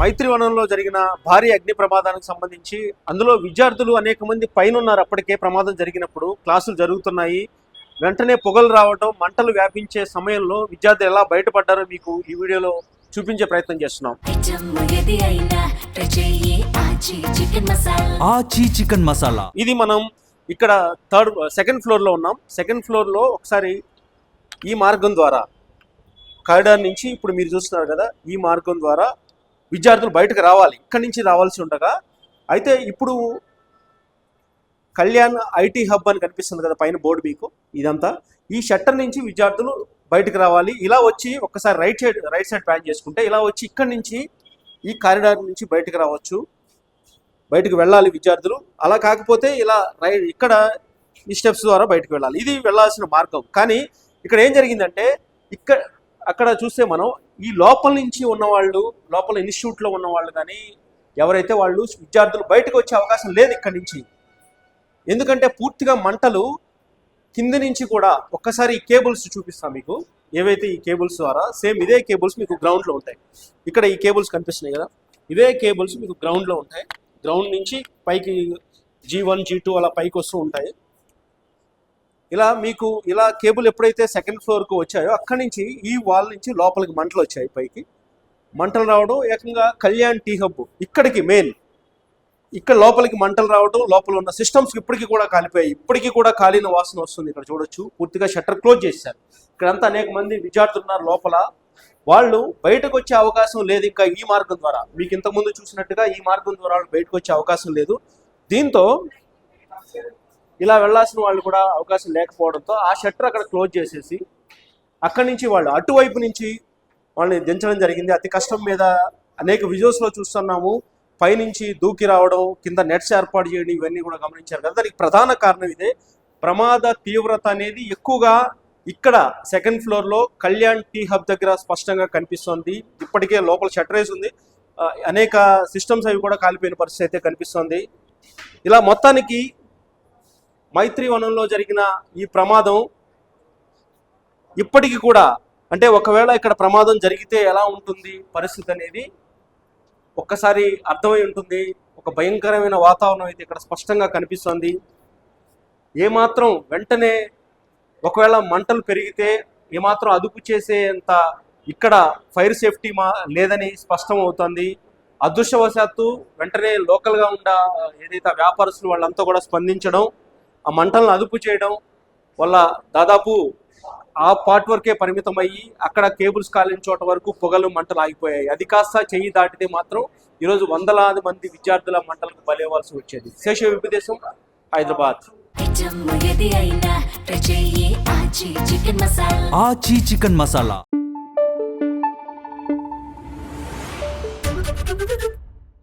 మైత్రివనంలో జరిగిన భారీ అగ్ని ప్రమాదానికి సంబంధించి అందులో విద్యార్థులు అనేక మంది పైన ఉన్నారు అప్పటికే ప్రమాదం జరిగినప్పుడు క్లాసులు జరుగుతున్నాయి. వెంటనే పొగలు రావడం మంటలు వ్యాపించే సమయంలో విద్యార్థులు ఎలా బయటపడ్డారో మీకు ఈ వీడియోలో చూపించే ప్రయత్నం చేస్తున్నాం. ఆచీ చికెన్ మసాలా. ఇది మనం ఇక్కడ థర్డ్ సెకండ్ ఫ్లోర్లో ఉన్నాం. సెకండ్ ఫ్లోర్లో ఒకసారి ఈ మార్గం ద్వారా కారిడార్ నుంచి ఇప్పుడు మీరు చూస్తున్నారు కదా ఈ మార్గం ద్వారా విద్యార్థులు బయటకు రావాలి ఇక్కడి నుంచి రావాల్సి ఉండగా అయితే ఇప్పుడు కళ్యాణ్ ఐటీ హబ్ అని కనిపిస్తుంది కదా పైన బోర్డు మీకు ఇదంతా. ఈ షట్టర్ నుంచి విద్యార్థులు బయటకు రావాలి. ఇలా వచ్చి ఒక్కసారి right side right side pan చేసుకుంటే ఇలా వచ్చి ఇక్కడి నుంచి ఈ కారిడార్ నుంచి బయటకు రావచ్చు. బయటకు వెళ్ళాలి విద్యార్థులు. అలా కాకపోతే ఇలా రై ఇక్కడ ఈ స్టెప్స్ ద్వారా బయటకు వెళ్ళాలి. ఇది వెళ్ళాల్సిన మార్గం. కానీ ఇక్కడ ఏం జరిగిందంటే ఇక్కడ అక్కడ చూస్తే మనం ఈ లోపల నుంచి ఉన్నవాళ్ళు లోపల ఇన్స్టిట్యూట్లో ఉన్న వాళ్ళు కానీ ఎవరైతే వాళ్ళు విద్యార్థులు బయటకు వచ్చే అవకాశం లేదు ఇక్కడ నుంచి. ఎందుకంటే పూర్తిగా మంటలు కింద నుంచి కూడా ఒక్కసారి ఈ కేబుల్స్ చూపిస్తాం మీకు. ఏవైతే ఈ కేబుల్స్ ద్వారా సేమ్ ఇదే కేబుల్స్ మీకు గ్రౌండ్లో ఉంటాయి. ఇక్కడ ఈ కేబుల్స్ కనిపిస్తున్నాయి కదా? ఇవే కేబుల్స్ మీకు గ్రౌండ్లో ఉంటాయి. గ్రౌండ్ నుంచి పైకి జీ వన్ జీ టూ అలా పైకి వస్తూ ఉంటాయి. ఇలా మీకు ఇలా కేబుల్ ఎప్పుడైతే సెకండ్ ఫ్లోర్కు వచ్చాయో అక్కడి నుంచి ఈ వాల్ నుంచి లోపలికి మంటలు వచ్చాయి పైకి. మంటలు రావడం ఏకంగా కళ్యాణ్ టీ హబ్ ఇక్కడికి మెయిన్ ఇక్కడ లోపలికి మంటలు రావడం లోపల ఉన్న సిస్టమ్స్ ఇప్పటికీ కూడా కాలిపోయాయి. ఇప్పటికీ కూడా కాలిన వాసన వస్తుంది ఇక్కడ చూడొచ్చు. పూర్తిగా షట్టర్ క్లోజ్ చేశారు. ఇక్కడంతా అనేక మంది విద్యార్థులు ఉన్నారు లోపల. వాళ్ళు బయటకు వచ్చే అవకాశం లేదు ఇంకా ఈ మార్గం ద్వారా. మీకు ఇంతకుముందు చూసినట్టుగా ఈ మార్గం ద్వారా వాళ్ళు బయటకు వచ్చే అవకాశం లేదు. దీంతో ఇలా వెళ్ళాల్సిన వాళ్ళు కూడా అవకాశం లేకపోవడంతో ఆ షట్టర్ అక్కడ క్లోజ్ చేసేసి అక్కడి నుంచి వాళ్ళు అటువైపు నుంచి వాళ్ళని దించడం జరిగింది. అతి కష్టం మీద అనేక విజువల్స్లో చూస్తున్నాము. పైనుంచి దూకి రావడం కింద నెట్స్ ఏర్పాటు చేయడం ఇవన్నీ కూడా గమనించారు. కదా దానికి ప్రధాన కారణం ఇదే. ప్రమాద తీవ్రత అనేది ఎక్కువగా ఇక్కడ సెకండ్ ఫ్లోర్లో కళ్యాణ్ టీ హబ్ దగ్గర స్పష్టంగా కనిపిస్తోంది. ఇప్పటికే లోపల షట్టరేజ్ ఉంది. అనేక సిస్టమ్స్ అవి కూడా కాలిపోయిన పరిస్థితి అయితే కనిపిస్తోంది. ఇలా మొత్తానికి మైత్రివనంలో జరిగిన ఈ ప్రమాదం ఇప్పటికీ కూడా అంటే ఒకవేళ ఇక్కడ ప్రమాదం జరిగితే ఎలా ఉంటుంది పరిస్థితి అనేది ఒక్కసారి అర్థమై ఉంటుంది. ఒక భయంకరమైన వాతావరణం అయితే ఇక్కడ స్పష్టంగా కనిపిస్తుంది. ఏమాత్రం వెంటనే ఒకవేళ మంటలు పెరిగితే ఏమాత్రం అదుపు చేసేంత ఇక్కడ ఫైర్ సేఫ్టీ మా లేదని స్పష్టం అవుతుంది. అదృష్టవశాత్తు వెంటనే లోకల్గా ఉన్న ఏదైతే వ్యాపారస్తులు వాళ్ళంతా కూడా స్పందించడం ఆ మంటలను అదుపు చేయడం వల్ల దాదాపు ఆ పార్ట్ వరకే పరిమితం అయ్యి అక్కడ కేబుల్స్ కాలిన చోట వరకు పొగలు మంటలు ఆగిపోయాయి. అది కాస్త చెయ్యి దాటితే మాత్రం ఈరోజు వందలాది మంది విద్యార్థుల మంటలకు బలేవాల్సి వచ్చేది. శేష విపదేశం హైదరాబాద్. ఆచీ చికెన్ మసాలా.